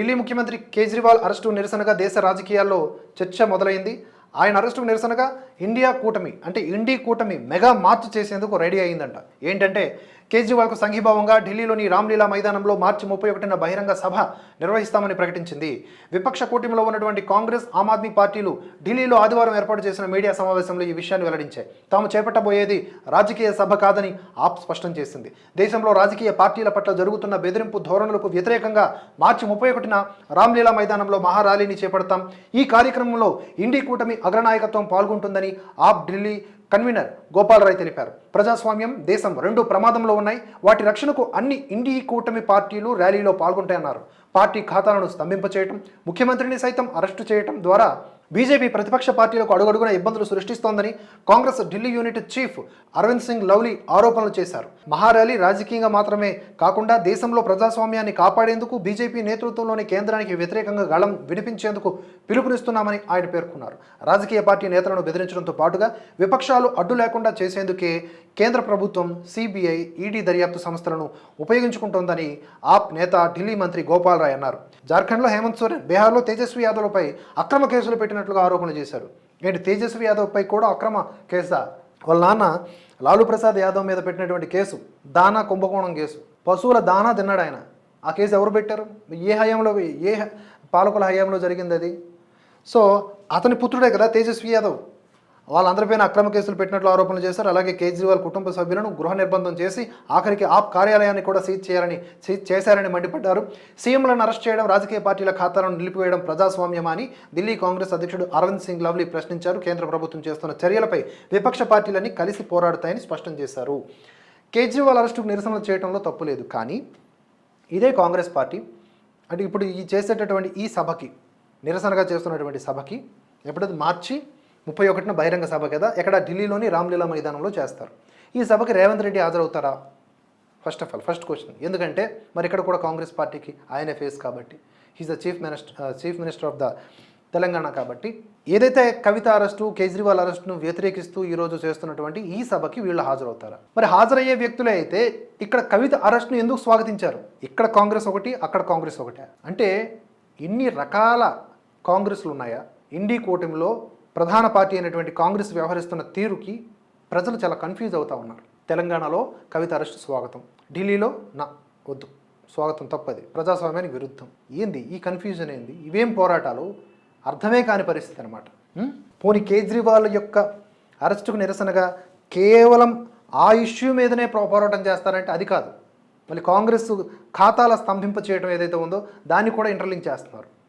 ఢిల్లీ ముఖ్యమంత్రి కేజ్రీవాల్ అరెస్టు నిరసనగా దేశ రాజకీయాల్లో చర్చ మొదలైంది. ఆయన అరెస్టుకు నిరసనగా ఇండియా కూటమి అంటే ఇండి కూటమి మెగా మార్చ్ చేసేందుకు రెడీ అయిందంట ఏంటంటే కేజ్రీవాల్కు సంఘీభావంగా ఢిల్లీలోని రామ్లీలా మైదానంలో మార్చి ముప్పై ఒకటిన బహిరంగ సభ నిర్వహిస్తామని ప్రకటించింది. విపక్ష కూటమిలో ఉన్నటువంటి కాంగ్రెస్ ఆమ్ ఆద్మీ పార్టీలు ఢిల్లీలో ఆదివారం ఏర్పాటు చేసిన మీడియా సమావేశంలో ఈ విషయాన్ని వెల్లడించాయి. తాము చేపట్టబోయేది రాజకీయ సభ కాదని ఆప్ స్పష్టం చేసింది. దేశంలో రాజకీయ పార్టీల పట్ల జరుగుతున్న బెదిరింపు ధోరణులకు వ్యతిరేకంగా మార్చి ముప్పై ఒకటిన రామ్లీలా మైదానంలో మహారాలీని చేపడతాం. ఈ కార్యక్రమంలో ఇండి కూటమి అగ్రనాయకత్వం పాల్గొంటుందని ఆప్ ఢిల్లీ కన్వీనర్ గోపాలరాయ్ తెలిపారు. ప్రజాస్వామ్యం దేశం రెండు ప్రమాదంలో ఉన్నాయి. వాటి రక్షణకు అన్ని ఇండి కూటమి పార్టీలు ర్యాలీలో పాల్గొంటాయన్నారు. పార్టీ ఖాతాలను స్తంభింపచేయటం ముఖ్యమంత్రిని సైతం అరెస్టు చేయటం ద్వారా బీజేపీ ప్రతిపక్ష పార్టీలకు అడుగడుగున ఇబ్బందులు సృష్టిస్తోందని Congress Delhi unit chief Arvind Singh Lovely ఆరోపణలు చేశారు. మహారాలీ రాజకీయంగా మాత్రమే కాకుండా దేశంలో ప్రజాస్వామ్యాన్ని కాపాడేందుకు బీజేపీ నేతృత్వంలోని కేంద్రానికి వ్యతిరేకంగా గళం వినిపించేందుకు పిలుపునిస్తున్నామని ఆయన పేర్కొన్నారు. రాజకీయ పార్టీ నేతలను బెదిరించడంతో పాటుగా విపక్షాలు అడ్డు లేకుండా చేసేందుకే కేంద్ర ప్రభుత్వం సిబిఐ ఈడీ దర్యాప్తు సంస్థలను ఉపయోగించుకుంటోందని ఆప్ నేత ఢిల్లీ మంత్రి గోపాల్ రాయ్ అన్నారు. జార్ఖండ్లో హేమంత్ సోరెన్ బీహార్లో తేజస్వి యాదవ్లపై అక్రమ కేసులు పెట్టిన పెట్టినట్లుగా ఆరోపణలు చేశారు. ఏంటి తేజస్వి యాదవ్పై కూడా అక్రమ కేసా వాళ్ళ నాన్న లాలూ ప్రసాద్ యాదవ్ మీద పెట్టినటువంటి కేసు దానా కుంభకోణం కేసు పశువుల దానా తిన్నాడు ఆయన. ఆ కేసు ఎవరు పెట్టారు? ఏ హయాంలో ఏ పాలకుల హయాంలో జరిగింది అది? సో అతని పుత్రుడే కదా తేజస్వి యాదవ్. వాళ్ళందరిపైన అక్రమ కేసులు పెట్టినట్లు ఆరోపణలు చేశారు. అలాగే కేజ్రీవాల్ కుటుంబ సభ్యులను గృహ నిర్బంధం చేసి ఆఖరికి ఆప్ కార్యాలయాన్ని కూడా సీజ్ చేయాలని సీజ్ చేశారని మండిపడ్డారు. సీఎంలను అరెస్ట్ చేయడం రాజకీయ పార్టీల ఖాతాలను నిలిపివేయడం ప్రజాస్వామ్యమా అని ఢిల్లీ కాంగ్రెస్ అధ్యక్షుడు అరవింద్ సింగ్ లవ్లీ ప్రశ్నించారు. కేంద్ర ప్రభుత్వం చేస్తున్న చర్యలపై విపక్ష పార్టీలన్నీ కలిసి పోరాడతాయని స్పష్టం చేశారు. కేజ్రీవాల్ అరెస్టుకు నిరసనలు చేయడంలో తప్పు లేదు. కానీ ఇదే కాంగ్రెస్ పార్టీ అంటే ఇప్పుడు ఈ చేసేటటువంటి ఈ సభకి నిరసనగా చేస్తున్నటువంటి సభకి ఎప్పుడైతే మార్చి ముప్పై ఒకటిన బహిరంగ సభ కదా ఎక్కడ ఢిల్లీలోని రామ్లీలా మైదానంలో చేస్తారు. ఈ సభకి Revanth Reddy హాజరవుతారా? First of all first question ఎందుకంటే మరి ఇక్కడ కూడా కాంగ్రెస్ పార్టీకి ఆయనే ఫేస్ కాబట్టి. He's the chief minister chief minister of the Telangana కాబట్టి. ఏదైతే కవిత అరెస్టు కేజ్రీవాల్ అరెస్టును వ్యతిరేకిస్తూ ఈరోజు చేస్తున్నటువంటి ఈ సభకి వీళ్ళు హాజరవుతారా? మరి హాజరయ్యే వ్యక్తులే అయితే ఇక్కడ కవిత అరెస్ట్ను ఎందుకు స్వాగతించారు? ఇక్కడ కాంగ్రెస్ ఒకటి అక్కడ కాంగ్రెస్ ఒకటి. అంటే ఇన్ని రకాల కాంగ్రెస్లు ఉన్నాయా? ఇండి కూటమిలో ప్రధాన పార్టీ అయినటువంటి కాంగ్రెస్ వ్యవహరిస్తున్న తీరుకి ప్రజలు చాలా కన్ఫ్యూజ్ అవుతా ఉన్నారు. తెలంగాణలో కవిత అరెస్ట్ స్వాగతం. ఢిల్లీలో నా వద్దు. స్వాగతం తప్పది. ప్రజాస్వామ్యానికి విరుద్ధం. ఏంది? ఈ కన్ఫ్యూజన్ ఏంది? ఇవేం పోరాటాలు? అర్థమే కాని పరిస్థితి అనమాట పోనీ కేజ్రీవాల్ యొక్క అరెస్టుకు నిరసనగా కేవలం ఆ ఇష్యూ మీదనే పో- పోరాటం చేస్తారంటే అది కాదు. మళ్ళీ కాంగ్రెస్ ఖాతాల స్తంభింప చేయడం ఏదైతే ఉందో దాన్ని కూడా ఇంటర్లింక్ చేస్తున్నారు.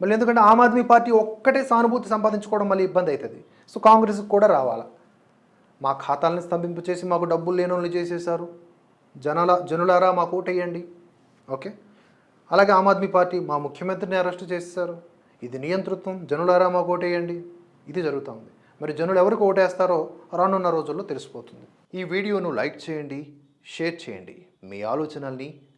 మళ్ళీ ఎందుకంటే ఆమ్ ఆద్మీ పార్టీ ఒక్కటే సానుభూతి సంపాదించుకోవడం మళ్ళీ ఇబ్బంది అవుతుంది. సో కాంగ్రెస్కి కూడా రావాలా? మా ఖాతాలను స్తంభింపు చేసి మాకు డబ్బులు లేని వాళ్ళు చేసేసారు జనాల జనులారా మాకు ఓటేయండి. ఓకే? అలాగే ఆమ్ ఆద్మీ పార్టీ మా ముఖ్యమంత్రిని అరెస్ట్ చేసేసారు ఇది నియంతృత్వం జనులారా మాకు ఓటేయండి. ఇది జరుగుతుంది మరి జనులు ఎవరికి ఓటేస్తారో రానున్న రోజుల్లో తెలిసిపోతుంది. ఈ వీడియోను లైక్ చేయండి షేర్ చేయండి. మీ ఆలోచనల్ని